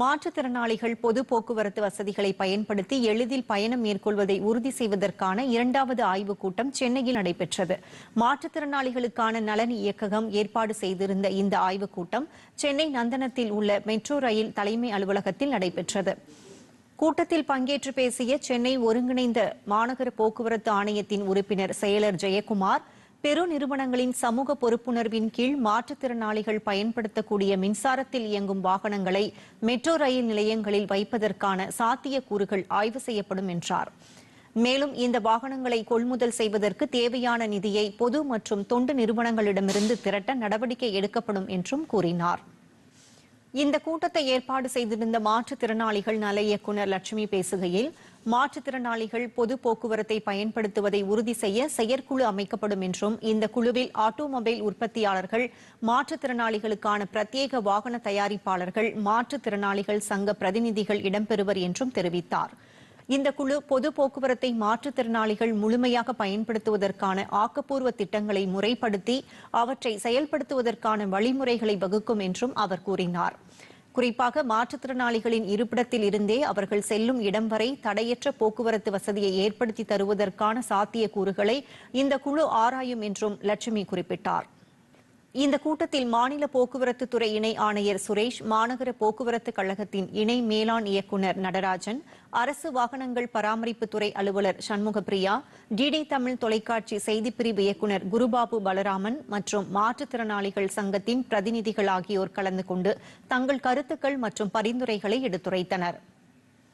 மாற்றுத்திறனாளிகள் பொது போக்குவரத்து வசதிகளை பயன்படுத்தி எளிதில் பயணம் மேற்கொள்வதை உறுதி செய்வதற்கான இரண்டாவது ஆய்வுக் கூட்டம் சென்னையில் நடைபெற்றது. மாற்றுத்திறனாளிகளுக்கான நலன் இயக்ககம் ஏற்பாடு செய்திருந்த இந்த ஆய்வுக் கூட்டம் சென்னை நந்தனத்தில் உள்ள மெட்ரோ ரயில் தலைமை அலுவலகத்தில் நடைபெற்றது. கூட்டத்தில் பங்கேற்று பேசிய சென்னை ஒருங்கிணைந்த மாநகர போக்குவரத்து ஆணையத்தின் உறுப்பினர் செயலர் ஜெயக்குமார் பெரு நிறுவனங்களின் சமூக பொறுப்புணர்வின் கீழ் மாற்றுத்திறனாளிகள் பயன்படுத்தக்கூடிய மின்சாரத்தில் இயங்கும் வாகனங்களை மெட்ரோ ரயில் நிலையங்களில் வைப்பதற்கான சாத்தியக்கூறுகள் ஆய்வு செய்யப்படும் என்றார். மேலும் இந்த வாகனங்களை கொள்முதல் செய்வதற்கு தேவையான நிதியை பொது மற்றும் தொண்டு நிறுவனங்களிடமிருந்து திரட்ட நடவடிக்கை எடுக்கப்படும் என்றும் கூறினார். இந்த கூட்டத்தை ஏற்பாடு செய்திருந்த மாற்றுத்திறனாளிகள் நல இயக்குநர் லட்சுமி பேசுகையில் மாற்றுத்திறனாளிகள் பொது போக்குவரத்தை பயன்படுத்துவதை உறுதி செய்ய செயற்குழு அமைக்கப்படும் என்றும் இந்த குழுவில் ஆட்டோமொபைல் உற்பத்தியாளர்கள் மாற்றுத்திறனாளிகளுக்கான பிரத்யேக வாகன தயாரிப்பாளர்கள் மாற்றுத்திறனாளிகள் சங்க பிரதிநிதிகள் இடம்பெறுவர் என்றும் தெரிவித்தார். இந்த குழு பொது போக்குவரத்தை மாற்றுத்திறனாளிகள் முழுமையாக பயன்படுத்துவதற்கான ஆக்கப்பூர்வ திட்டங்களை முறைப்படுத்தி அவற்றை செயல்படுத்துவதற்கான வழிமுறைகளை வகுக்கும் என்றும் அவர் கூறினார். குறிப்பாக மாற்றுத்திறனாளிகளின் இருப்பிடத்தில் இருந்தே அவர்கள் செல்லும் இடம் வரை தடையற்ற போக்குவரத்து வசதியை ஏற்படுத்தி தருவதற்கான சாத்தியக்கூறுகளை இந்த குழு ஆராயும் என்றும் லட்சுமி குறிப்பிட்டார். இந்த கூட்டத்தில் மாநில போக்குவரத்து துறை இணை ஆணையர் சுரேஷ் மாநகர போக்குவரத்து கழகத்தின் இணை மேலாண் இயக்குநர் நடராஜன் அரசு வாகனங்கள் பராமரிப்பு துறை அலுவலர் சண்முகப்பிரியா டிடி தமிழ் தொலைக்காட்சி செய்திப்பிரிவு இயக்குநர் குருபாபு பலராமன் மற்றும் மாற்றுத்திறனாளிகள் சங்கத்தின் பிரதிநிதிகள் ஆகியோர் கலந்து கொண்டு தங்கள் கருத்துக்கள் மற்றும் பரிந்துரைகளை எடுத்துரைத்தனர்.